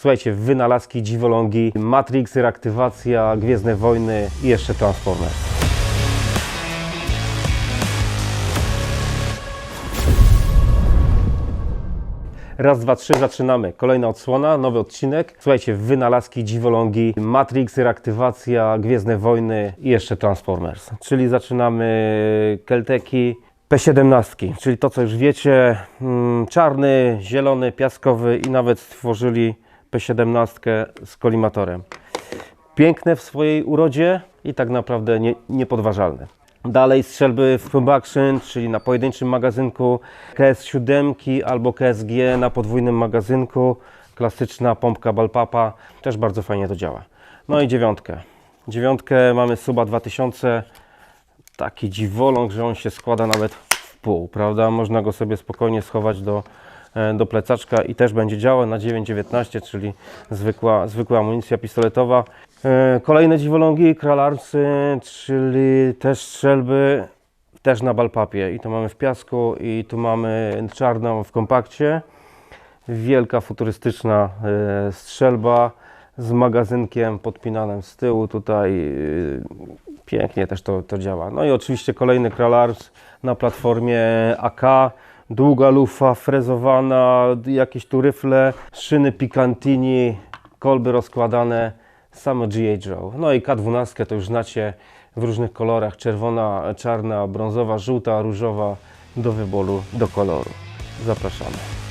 Słuchajcie, wynalazki, dziwolągi, Matrix, reaktywacja, Gwiezdne Wojny i jeszcze Transformers. Raz, dwa, trzy, zaczynamy. Kolejna odsłona, nowy odcinek. Słuchajcie, wynalazki, dziwolągi, Matrix, reaktywacja, Gwiezdne Wojny i jeszcze Transformers. Czyli zaczynamy Kelteki, P17, czyli to co już wiecie, mm, czarny, zielony, piaskowy i nawet stworzyli P17 z kolimatorem. Piękne w swojej urodzie i tak naprawdę nie, niepodważalne. Dalej strzelby w Pump Action, czyli na pojedynczym magazynku KS7 albo KSG na podwójnym magazynku. Klasyczna pompka Balpapa, też bardzo fajnie to działa. No i dziewiątkę. Dziewiątkę mamy Suba 2000. Taki dziwoląg, że on się składa nawet w pół, prawda? Można go sobie spokojnie schować do, do plecaczka i też będzie działał na 9,19, czyli zwykła, zwykła amunicja pistoletowa. E, Kolejne dziwolągi, kralarcy, czyli też strzelby, też na balpapie. I to mamy w piasku i tu mamy czarną w kompakcie. Wielka futurystyczna e, strzelba z magazynkiem podpinanym z tyłu tutaj. e, Pięknie też to, to działa. No i oczywiście kolejny Kralars na platformie AK. Długa lufa, frezowana, jakieś tu ryfle, szyny Picantini, kolby rozkładane, same G.I. Joe. No i K12 to już znacie w różnych kolorach, czerwona, czarna, brązowa, żółta, różowa, do wyboru, do koloru. Zapraszamy.